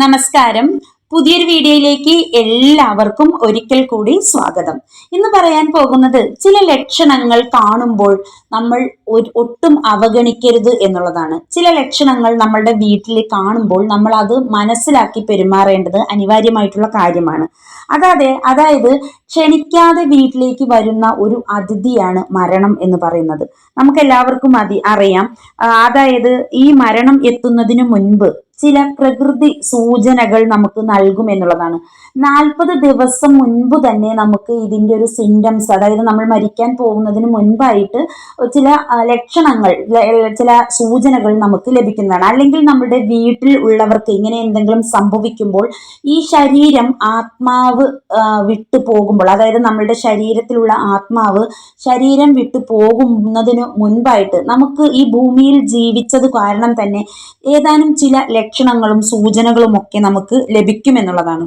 നമസ്കാരം. പുതിയൊരു വീഡിയോയിലേക്ക് എല്ലാവർക്കും ഒരിക്കൽ കൂടി സ്വാഗതം. ഇന്ന് പറയാൻ പോകുന്നത് ചില ലക്ഷണങ്ങൾ കാണുമ്പോൾ നമ്മൾ ഒട്ടും അവഗണിക്കരുത് എന്നുള്ളതാണ്. ചില ലക്ഷണങ്ങൾ നമ്മളുടെ വീട്ടിൽ കാണുമ്പോൾ നമ്മൾ അത് മനസ്സിലാക്കി പെരുമാറേണ്ടത് അനിവാര്യമായിട്ടുള്ള കാര്യമാണ്. അതാതെ അതായത് ക്ഷണിക്കാതെ വീട്ടിലേക്ക് വരുന്ന ഒരു അതിഥിയാണ് മരണം എന്ന് പറയുന്നത്. നമുക്ക് എല്ലാവർക്കും അതി അറിയാം. അതായത് ഈ മരണം എത്തുന്നതിന് മുൻപ് ചില പ്രകൃതി സൂചനകൾ നമുക്ക് നൽകും എന്നുള്ളതാണ്. നാൽപ്പത് ദിവസം മുൻപ് തന്നെ നമുക്ക് ഇതിന്റെ ഒരു സിംറ്റംസ് അതായത് നമ്മൾ മരിക്കാൻ പോകുന്നതിന് മുൻപായിട്ട് ചില ലക്ഷണങ്ങൾ ചില സൂചനകൾ നമുക്ക് ലഭിക്കുന്നതാണ്. അല്ലെങ്കിൽ നമ്മുടെ വീട്ടിൽ ഉള്ളവർക്ക് ഇങ്ങനെ എന്തെങ്കിലും സംഭവിക്കുമ്പോൾ ഈ ശരീരം ആത്മാവ് വിട്ടു പോകുമ്പോൾ അതായത് നമ്മളുടെ ശരീരത്തിലുള്ള ആത്മാവ് ശരീരം വിട്ടു പോകുന്നതിന് മുൻപായിട്ട് നമുക്ക് ഈ ഭൂമിയിൽ ജീവിച്ചത് കാരണം തന്നെ ഏതാനും ചില ലക്ഷണങ്ങളും സൂചനകളും ഒക്കെ നമുക്ക് ലഭിക്കുമെന്നുള്ളതാണ്.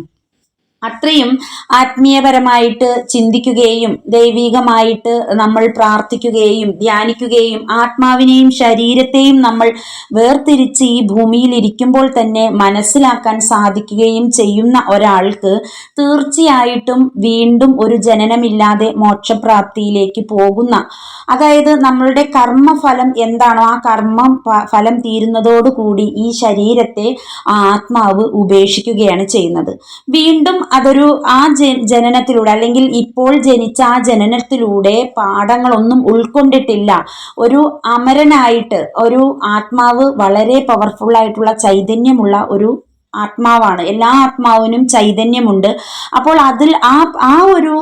അത്രയും ആത്മീയപരമായിട്ട് ചിന്തിക്കുകയും ദൈവികമായിട്ട് നമ്മൾ പ്രാർത്ഥിക്കുകയും ധ്യാനിക്കുകയും ആത്മാവിനെയും ശരീരത്തെയും നമ്മൾ വേർതിരിച്ച് ഈ ഭൂമിയിൽ ഇരിക്കുമ്പോൾ തന്നെ മനസ്സിലാക്കാൻ സാധിക്കുകയും ചെയ്യുന്ന ഒരാൾക്ക് തീർച്ചയായിട്ടും വീണ്ടും ഒരു ജനനമില്ലാതെ മോക്ഷപ്രാപ്തിയിലേക്ക് പോകുന്ന അതായത് നമ്മളുടെ കർമ്മഫലം എന്താണോ ആ കർമ്മ ഫലം തീരുന്നതോടുകൂടി ഈ ശരീരത്തെ ആത്മാവ് ഉപേക്ഷിക്കുകയാണ് ചെയ്യുന്നത്. വീണ്ടും അതൊരു ആ ജനനത്തിലൂടെ അല്ലെങ്കിൽ ഇപ്പോൾ ജനിച്ച ആ ജനനത്തിലൂടെ പാഠങ്ങളൊന്നും ഉൾക്കൊണ്ടിട്ടില്ല. ഒരു അമരനായിട്ട് ഒരു ആത്മാവ് വളരെ പവർഫുൾ ആയിട്ടുള്ള ചൈതന്യമുള്ള ഒരു ആത്മാവാണ്. എല്ലാ ആത്മാവിനും ചൈതന്യമുണ്ട്. അപ്പോൾ അതിൽ ആ ആ ഒരു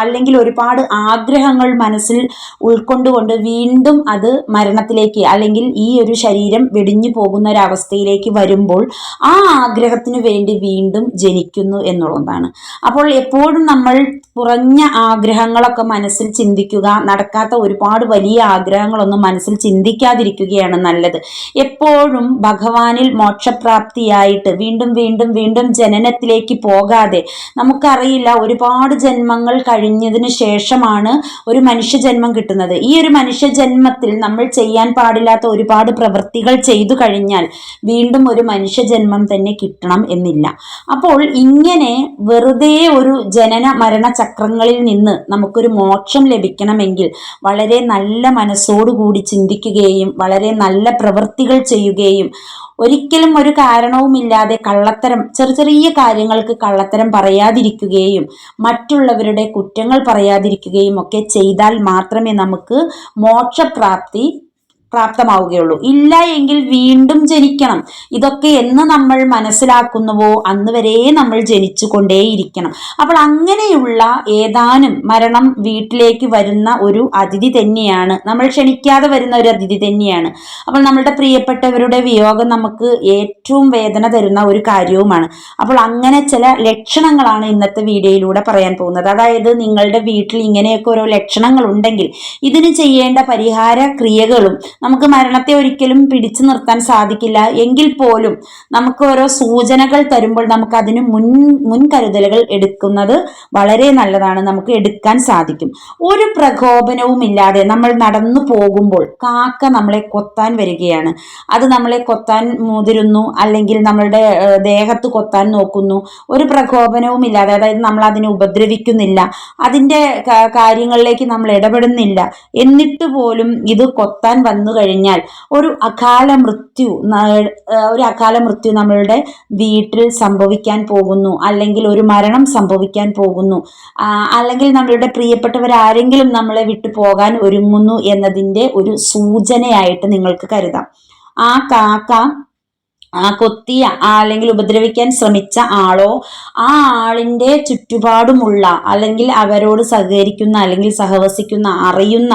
അല്ലെങ്കിൽ ഒരുപാട് ആഗ്രഹങ്ങൾ മനസ്സിൽ ഉൾക്കൊണ്ടുകൊണ്ട് വീണ്ടും അത് മരണത്തിലേക്ക് അല്ലെങ്കിൽ ഈ ഒരു ശരീരം വെടിഞ്ഞു പോകുന്ന ഒരവസ്ഥയിലേക്ക് വരുമ്പോൾ ആ ആഗ്രഹത്തിന് വേണ്ടി വീണ്ടും ജനിക്കുന്നു എന്നുള്ളതാണ്. അപ്പോൾ എപ്പോഴും നമ്മൾ കുറഞ്ഞ ആഗ്രഹങ്ങളൊക്കെ മനസ്സിൽ ചിന്തിക്കുക നടക്കാത്ത ഒരുപാട് വലിയ ആഗ്രഹങ്ങളൊന്നും മനസ്സിൽ ചിന്തിക്കാതിരിക്കുകയാണ് നല്ലത്. എപ്പോഴും ഭഗവാനിൽ മോക്ഷപ്രാപ്തിയായിട്ട് വീണ്ടും വീണ്ടും വീണ്ടും ജനനത്തിലേക്ക് പോകാതെ. നമുക്കറിയില്ല ഒരുപാട് ജന്മങ്ങൾ കഴിഞ്ഞതിന് ശേഷമാണ് ഒരു മനുഷ്യജന്മം കിട്ടുന്നത്. ഈ ഒരു മനുഷ്യജന്മത്തിൽ നമ്മൾ ചെയ്യാൻ പാടില്ലാത്ത ഒരുപാട് പ്രവൃത്തികൾ ചെയ്തു കഴിഞ്ഞാൽ വീണ്ടും ഒരു മനുഷ്യജന്മം തന്നെ കിട്ടണം എന്നില്ല. അപ്പോൾ ഇങ്ങനെ വെറുതെ ഒരു ജനന മരണ ചക്രങ്ങളിൽ നിന്ന് നമുക്കൊരു മോക്ഷം ലഭിക്കണമെങ്കിൽ വളരെ നല്ല മനസ്സോടുകൂടി ചിന്തിക്കുകയും വളരെ നല്ല പ്രവൃത്തികൾ ചെയ്യുകയും ഒരിക്കലും ഒരു കാരണവുമില്ലാതെ കള്ളത്തരം ചെറിയ ചെറിയ കാര്യങ്ങൾക്ക് കള്ളത്തരം പറയാതിരിക്കുകയും മറ്റുള്ളവരുടെ കുറ്റങ്ങൾ പറയാതിരിക്കുകയും ഒക്കെ ചെയ്താൽ മാത്രമേ നമുക്ക് മോക്ഷപ്രാപ്തി പ്രാപ്തമാവുകയുള്ളൂ. ഇല്ല എങ്കിൽ വീണ്ടും ജനിക്കണം. ഇതൊക്കെ എന്ന് നമ്മൾ മനസ്സിലാക്കുന്നുവോ? അന്ന് വരെ നമ്മൾ ജനിച്ചു കൊണ്ടേയിരിക്കണം അപ്പോൾ അങ്ങനെയുള്ള ഏതാനും മരണം വീട്ടിലേക്ക് വരുന്ന ഒരു അതിഥി തന്നെയാണ്. നമ്മൾ ക്ഷണിക്കാതെ വരുന്ന ഒരു അതിഥി തന്നെയാണ്. അപ്പോൾ നമ്മളുടെ പ്രിയപ്പെട്ടവരുടെ വിയോഗം നമുക്ക് ഏറ്റവും വേദന തരുന്ന ഒരു കാര്യവുമാണ്. അപ്പോൾ അങ്ങനെ ചില ലക്ഷണങ്ങളാണ് ഇന്നത്തെ വീഡിയോയിലൂടെ പറയാൻ പോകുന്നത്. അതായത് നിങ്ങളുടെ വീട്ടിൽ ഇങ്ങനെയൊക്കെ ഓരോ ലക്ഷണങ്ങൾ ഉണ്ടെങ്കിൽ ഇതിന് ചെയ്യേണ്ട പരിഹാര ക്രിയകളും നമുക്ക് മരണത്തെ ഒരിക്കലും പിടിച്ചു നിർത്താൻ സാധിക്കില്ല. എങ്കിൽ പോലും നമുക്ക് ഓരോ സൂചനകൾ തരുമ്പോൾ നമുക്ക് അതിന് മുൻ മുൻകരുതലുകൾ എടുക്കുന്നത് വളരെ നല്ലതാണ്. നമുക്ക് എടുക്കാൻ സാധിക്കും. ഒരു പ്രകോപനവും ഇല്ലാതെ നമ്മൾ നടന്നു പോകുമ്പോൾ കാക്ക നമ്മളെ കൊത്താൻ വരികയാണ്. അത് നമ്മളെ കൊത്താൻ മുതിരുന്നു അല്ലെങ്കിൽ നമ്മളുടെ ദേഹത്ത് കൊത്താൻ നോക്കുന്നു. ഒരു പ്രകോപനവും ഇല്ലാതെ അതായത് നമ്മൾ അതിനെ ഉപദ്രവിക്കുന്നില്ല. അതിന്റെ കാര്യങ്ങളിലേക്ക് നമ്മൾ ഇടപെടുന്നില്ല. എന്നിട്ട് പോലും ഇത് കൊത്താൻ വന്നു കഴിഞ്ഞാൽ ഒരു അകാല മൃത്യു ഒരു അകാല മൃത്യു നമ്മളുടെ വീട്ടിൽ സംഭവിക്കാൻ പോകുന്നു. അല്ലെങ്കിൽ ഒരു മരണം സംഭവിക്കാൻ പോകുന്നു. അല്ലെങ്കിൽ നമ്മളുടെ പ്രിയപ്പെട്ടവർ ആരെങ്കിലും നമ്മളെ വിട്ടു പോകാൻ ഒരുങ്ങുന്നു എന്നതിന്റെ ഒരു സൂചനയായിട്ട് നിങ്ങൾക്ക് കരുതാം. ആ കാക്ക ആ കൊത്തിയ അല്ലെങ്കിൽ ഉപദ്രവിക്കാൻ ശ്രമിച്ച ആളോ ആ ആളിന്റെ ചുറ്റുപാടുമുള്ള അല്ലെങ്കിൽ അവരോട് സഹകരിക്കുന്ന അല്ലെങ്കിൽ സഹവസിക്കുന്ന അറിയുന്ന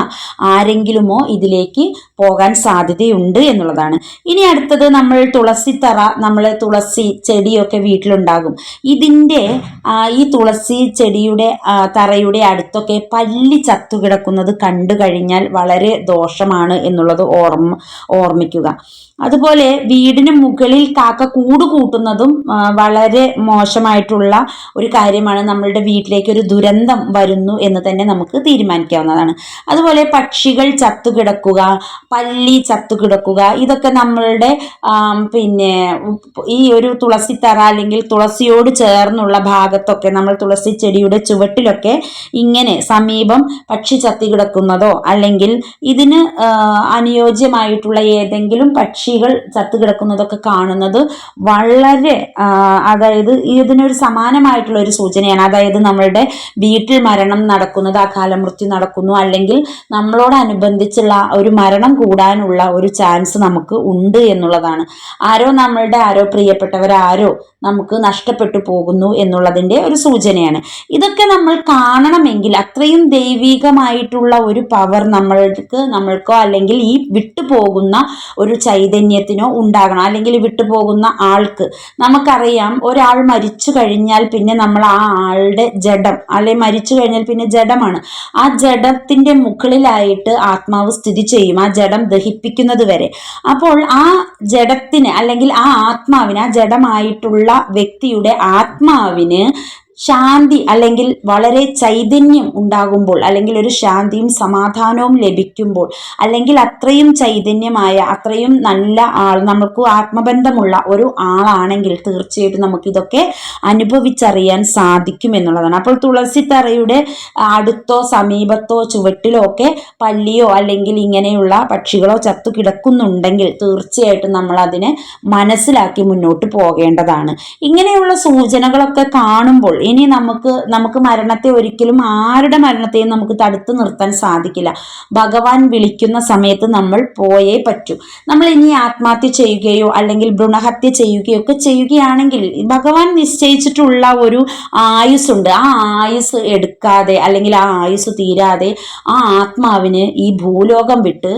ആരെങ്കിലുമോ ഇതിലേക്ക് പോകാൻ സാധ്യതയുണ്ട് എന്നുള്ളതാണ്. ഇനി അടുത്തത് നമ്മൾ തുളസിത്തറ നമ്മൾ തുളസി ചെടിയൊക്കെ വീട്ടിലുണ്ടാകും. ഇതിന്റെ ഈ തുളസി ചെടിയുടെ തറയുടെ അടുത്തൊക്കെ പല്ലി ചത്തു കിടക്കുന്നത് കണ്ടു കഴിഞ്ഞാൽ വളരെ ദോഷമാണ് എന്നുള്ളത് ഓർമ്മ ഓർമ്മിക്കുക. അതുപോലെ വീടിന് മുകളിൽ മുകളിൽ കാക്ക കൂട് കൂട്ടുന്നതും വളരെ മോശമായിട്ടുള്ള ഒരു കാര്യമാണ് നമ്മളുടെ വീട്ടിലേക്ക് ഒരു ദുരന്തം വരുന്നു എന്ന് തന്നെ നമുക്ക് തീരുമാനിക്കാവുന്നതാണ്. അതുപോലെ പക്ഷികൾ ചത്തുകിടക്കുക പല്ലി ചത്തുകിടക്കുക ഇതൊക്കെ നമ്മളുടെ പിന്നെ ഈ ഒരു തുളസിത്തറ അല്ലെങ്കിൽ തുളസിയോട് ചേർന്നുള്ള ഭാഗത്തൊക്കെ നമ്മൾ തുളസി ചെടിയുടെ ചുവട്ടിലൊക്കെ ഇങ്ങനെ സമീപം പക്ഷി ചത്തി കിടക്കുന്നതോ അല്ലെങ്കിൽ ഇതിന് അനുയോജ്യമായിട്ടുള്ള ഏതെങ്കിലും പക്ഷികൾ ചത്തുകിടക്കുന്നതൊക്കെ കാണുന്നത് വളരെ അതായത് ഇതിനൊരു സമാനമായിട്ടുള്ള ഒരു സൂചനയാണ്. അതായത് നമ്മളുടെ വീട്ടിൽ മരണം നടക്കുന്നത് അകാല മൃത്യു നടക്കുന്നു അല്ലെങ്കിൽ നമ്മളോടനുബന്ധിച്ചുള്ള ഒരു മരണം കൂടാനുള്ള ഒരു ചാൻസ് നമുക്ക് ഉണ്ട് എന്നുള്ളതാണ്. ആരോ നമ്മളുടെ ആരോ പ്രിയപ്പെട്ടവരാരോ നമുക്ക് നഷ്ടപ്പെട്ടു പോകുന്നു എന്നുള്ളതിന്റെ ഒരു സൂചനയാണ്. ഇതൊക്കെ നമ്മൾ കാണണമെങ്കിൽ അത്രയും ദൈവികമായിട്ടുള്ള ഒരു പവർ നമ്മൾക്ക് നമ്മൾക്കോ അല്ലെങ്കിൽ ഈ വിട്ടുപോകുന്ന ഒരു ചൈതന്യത്തിനോ ഉണ്ടാകണം. അല്ലെങ്കിൽ വിട്ടുപോകുന്ന ആൾക്ക്. നമുക്കറിയാം ഒരാൾ മരിച്ചു കഴിഞ്ഞാൽ പിന്നെ നമ്മൾ ആ ആളുടെ ജഡം അല്ലെങ്കിൽ മരിച്ചു കഴിഞ്ഞാൽ പിന്നെ ജഡമാണ്. ആ ജഡത്തിന്റെ മുകളിലായിട്ട് ആത്മാവ് സ്ഥിതി ചെയ്യും ആ ജഡം ദഹിപ്പിക്കുന്നത് വരെ. അപ്പോൾ ആ ജഡത്തിന് അല്ലെങ്കിൽ ആ ആത്മാവിന് ആ ജഡമായിട്ടുള്ള വ്യക്തിയുടെ ആത്മാവിന് ശാന്തി അല്ലെങ്കിൽ വളരെ ചൈതന്യം ഉണ്ടാകുമ്പോൾ അല്ലെങ്കിൽ ഒരു ശാന്തിയും സമാധാനവും ലഭിക്കുമ്പോൾ അല്ലെങ്കിൽ അത്രയും ചൈതന്യമായ അത്രയും നല്ല ആൾ നമുക്ക് ആത്മബന്ധമുള്ള ഒരു ആളാണെങ്കിൽ തീർച്ചയായിട്ടും നമുക്കിതൊക്കെ അനുഭവിച്ചറിയാൻ സാധിക്കും എന്നുള്ളതാണ്. അപ്പോൾ തുളസിത്തറയുടെ അടുത്തോ സമീപത്തോ ചുവട്ടിലോ ഒക്കെ പല്ലിയോ അല്ലെങ്കിൽ ഇങ്ങനെയുള്ള പക്ഷികളോ ചത്തു കിടക്കുന്നുണ്ടെങ്കിൽ തീർച്ചയായിട്ടും നമ്മൾ അതിനെ മനസ്സിലാക്കി മുന്നോട്ട് പോകേണ്ടതാണ്. ഇങ്ങനെയുള്ള സൂചനകളൊക്കെ കാണുമ്പോൾ ഇനി നമുക്ക് നമുക്ക് മരണത്തെ ഒരിക്കലും ആരുടെ മരണത്തെയും നമുക്ക് തടുത്തു നിർത്താൻ സാധിക്കില്ല. ഭഗവാൻ വിളിക്കുന്ന സമയത്ത് നമ്മൾ പോയേ പറ്റൂ. നമ്മൾ ഇനി ആത്മഹത്യ ചെയ്യുകയോ അല്ലെങ്കിൽ ഭ്രൂണഹത്യ ചെയ്യുകയോ ഒക്കെ ചെയ്യുകയാണെങ്കിൽ ഭഗവാൻ നിശ്ചയിച്ചിട്ടുള്ള ഒരു ആയുസ്സുണ്ട്. ആ ആയുസ് എടുക്കാതെ അല്ലെങ്കിൽ ആ ആയുസ് തീരാതെ ആ ആത്മാവിന് ഈ ഭൂലോകം വിട്ട്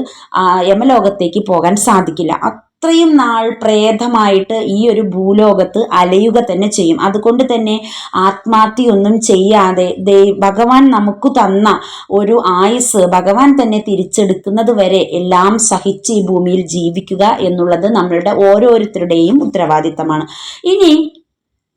യമലോകത്തേക്ക് പോകാൻ സാധിക്കില്ല. അത്രയും നാൾ പ്രേതമായിട്ട് ഈ ഒരു ഭൂലോകത്ത് അലയുക തന്നെ ചെയ്യും. അതുകൊണ്ട് തന്നെ ആത്മഹത്യയൊന്നും ചെയ്യാതെ ദൈ ഭഗവാൻ നമുക്ക് തന്ന ഒരു ആയുസ് ഭഗവാൻ തന്നെ തിരിച്ചെടുക്കുന്നത് വരെ എല്ലാം സഹിച്ച് ഈ ഭൂമിയിൽ ജീവിക്കുക എന്നുള്ളത് നമ്മളുടെ ഓരോരുത്തരുടെയും ഉത്തരവാദിത്തമാണ്. ഇനി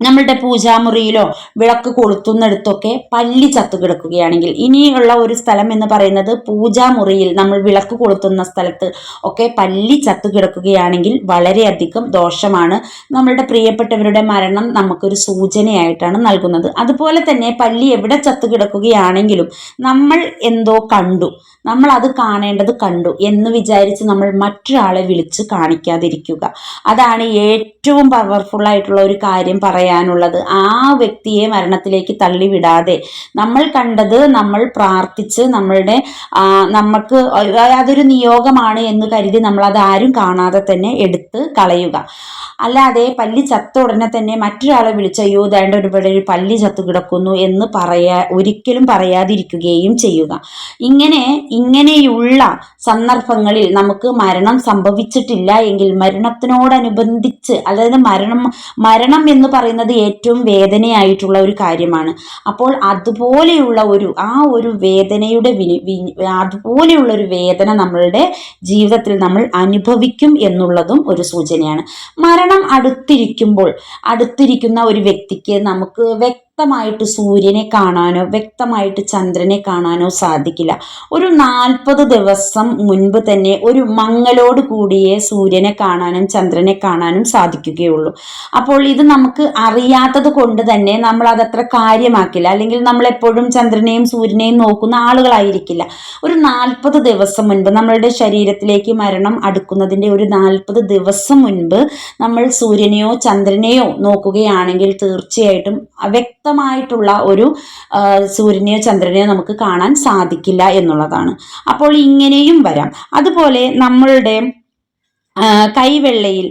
നമ്മളുടെ പൂജാമുറിയിലോ വിളക്ക് കൊളുത്തുന്നിടത്തൊക്കെ പല്ലി ചത്തു കിടക്കുകയാണെങ്കിൽ ഇനിയുള്ള ഒരു സ്ഥലം എന്ന് പറയുന്നത് പൂജാമുറിയിൽ നമ്മൾ വിളക്ക് കൊളുത്തുന്ന സ്ഥലത്ത് ഒക്കെ പല്ലി ചത്തു കിടക്കുകയാണെങ്കിൽ വളരെയധികം ദോഷമാണ്. നമ്മളുടെ പ്രിയപ്പെട്ടവരുടെ മരണം നമുക്കൊരു സൂചനയായിട്ടാണ് നൽകുന്നത്. അതുപോലെ തന്നെ പല്ലി എവിടെ ചത്തു കിടക്കുകയാണെങ്കിലും നമ്മൾ എന്തോ കണ്ടു. നമ്മൾ അത് കാണേണ്ടത് കണ്ടു എന്ന് വിചാരിച്ച് നമ്മൾ മറ്റൊരാളെ വിളിച്ച് കാണിക്കാതിരിക്കുക. അതാണ് ഏറ്റവും പവർഫുൾ ആയിട്ടുള്ള ഒരു കാര്യം പറയാനുള്ളത്. ആ വ്യക്തിയെ മരണത്തിലേക്ക് തള്ളിവിടാതെ നമ്മൾ കണ്ടത് നമ്മൾ പ്രാർത്ഥിച്ച് നമ്മളുടെ നമുക്ക് അതൊരു നിയോഗമാണ് എന്ന് കരുതി നമ്മൾ അത് ആരും കാണാതെ തന്നെ എടുത്ത് കളയുക. അല്ലാതെ പല്ലി ചത്ത ഉടനെ തന്നെ മറ്റൊരാളെ വിളിച്ച് അയ്യോ ദാണ്ട് ഒരുപാട് ഒരു പല്ലി ചത്തു കിടക്കുന്നു എന്ന് പറയാ ഒരിക്കലും പറയാതിരിക്കുകയും ചെയ്യുക. ഇങ്ങനെ ഇങ്ങനെയുള്ള സന്ദർഭങ്ങളിൽ നമുക്ക് മരണം സംഭവിച്ചിട്ടില്ല എങ്കിൽ മരണത്തിനോടനുബന്ധിച്ച് അതായത് മരണം മരണം എന്ന് പറയുന്നത് ഏറ്റവും വേദനയായിട്ടുള്ള ഒരു കാര്യമാണ്. അപ്പോൾ അതുപോലെയുള്ള ഒരു ആ ഒരു വേദനയുടെ അതുപോലെയുള്ള ഒരു വേദന നമ്മളുടെ ജീവിതത്തിൽ നമ്മൾ അനുഭവിക്കും എന്നുള്ളതും ഒരു സൂചനയാണ്. മരണം അടുത്തിരിക്കുമ്പോൾ അടുത്തിരിക്കുന്ന ഒരു വ്യക്തിക്ക് നമുക്ക് വ്യക്തമായിട്ട് സൂര്യനെ കാണാനോ വ്യക്തമായിട്ട് ചന്ദ്രനെ കാണാനോ സാധിക്കില്ല. ഒരു നാൽപ്പത് ദിവസം മുൻപ് തന്നെ ഒരു മങ്ങലോട് കൂടിയേ സൂര്യനെ കാണാനും ചന്ദ്രനെ കാണാനും സാധിക്കുകയുള്ളൂ. അപ്പോൾ ഇത് നമുക്ക് അറിയാത്തത് കൊണ്ട് തന്നെ നമ്മൾ അതത്ര കാര്യമാക്കില്ല. അല്ലെങ്കിൽ നമ്മൾ എപ്പോഴും ചന്ദ്രനെയും സൂര്യനെയും നോക്കുന്ന ആളുകളായിരിക്കില്ല. ഒരു നാൽപ്പത് ദിവസം മുൻപ് നമ്മളുടെ ശരീരത്തിലേക്ക് മരണം അടുക്കുന്നതിന്റെ ഒരു നാൽപ്പത് ദിവസം മുൻപ് നമ്മൾ സൂര്യനെയോ ചന്ദ്രനെയോ നോക്കുകയാണെങ്കിൽ തീർച്ചയായിട്ടും വ്യക്തമായിട്ടുള്ള ഒരു സൂര്യനെയോ ചന്ദ്രനെയോ നമുക്ക് കാണാൻ സാധിക്കില്ല എന്നുള്ളതാണ്. അപ്പോൾ ഇങ്ങനെയും വരാം. അതുപോലെ നമ്മളുടെ കൈവെള്ളയിൽ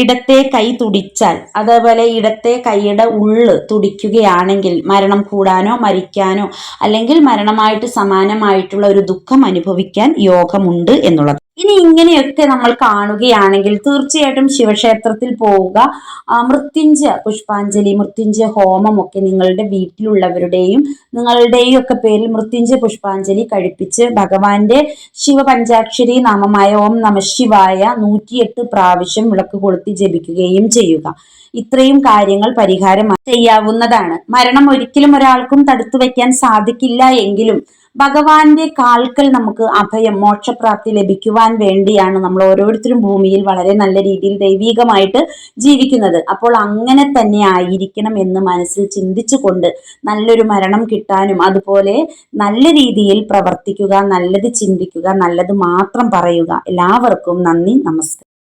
ഇടത്തെ കൈ തുടിച്ചാൽ അതേപോലെ ഇടത്തെ കൈയുടെ ഉള്ള് തുടിക്കുകയാണെങ്കിൽ മരണം കൂടാനോ മരിക്കാനോ അല്ലെങ്കിൽ മരണമായിട്ട് സമാനമായിട്ടുള്ള ഒരു ദുഃഖം അനുഭവിക്കാൻ യോഗമുണ്ട് എന്നുള്ളത്. ഇനി ഇങ്ങനെയൊക്കെ നമ്മൾ കാണുകയാണെങ്കിൽ തീർച്ചയായിട്ടും ശിവക്ഷേത്രത്തിൽ പോവുക. മൃത്യുഞ്ച പുഷ്പാഞ്ജലി മൃത്യുഞ്ജയ ഹോമം ഒക്കെ നിങ്ങളുടെ വീട്ടിലുള്ളവരുടെയും നിങ്ങളുടെയും ഒക്കെ പേരിൽ മൃത്യുഞ്ച പുഷ്പാഞ്ജലി കഴിപ്പിച്ച് ഭഗവാന്റെ ശിവപഞ്ചാക്ഷരി നാമമായ ഓം നമ ശിവായ നൂറ്റിയെട്ട് പ്രാവശ്യം വിളക്ക് കൊളുത്തി ജപിക്കുകയും ചെയ്യുക. ഇത്രയും കാര്യങ്ങൾ പരിഹാരം ചെയ്യാവുന്നതാണ്. മരണം ഒരിക്കലും ഒരാൾക്കും തടുത്തു വയ്ക്കാൻ സാധിക്കില്ല എങ്കിലും ഭഗവാന്റെ കാൽക്കൽ നമുക്ക് അഭയം മോക്ഷപ്രാപ്തി ലഭിക്കുവാൻ വേണ്ടിയാണ് നമ്മൾ ഓരോരുത്തരും ഭൂമിയിൽ വളരെ നല്ല രീതിയിൽ ദൈവീകമായിട്ട് ജീവിക്കുന്നത്. അപ്പോൾ അങ്ങനെ തന്നെ ആയിരിക്കണം എന്ന് മനസ്സിൽ ചിന്തിച്ചുകൊണ്ട് നല്ലൊരു മരണം കിട്ടാനും അതുപോലെ നല്ല രീതിയിൽ പ്രവർത്തിക്കുക നല്ലത് ചിന്തിക്കുക നല്ലത് മാത്രം പറയുക. എല്ലാവർക്കും നന്ദി നമസ്കാരം.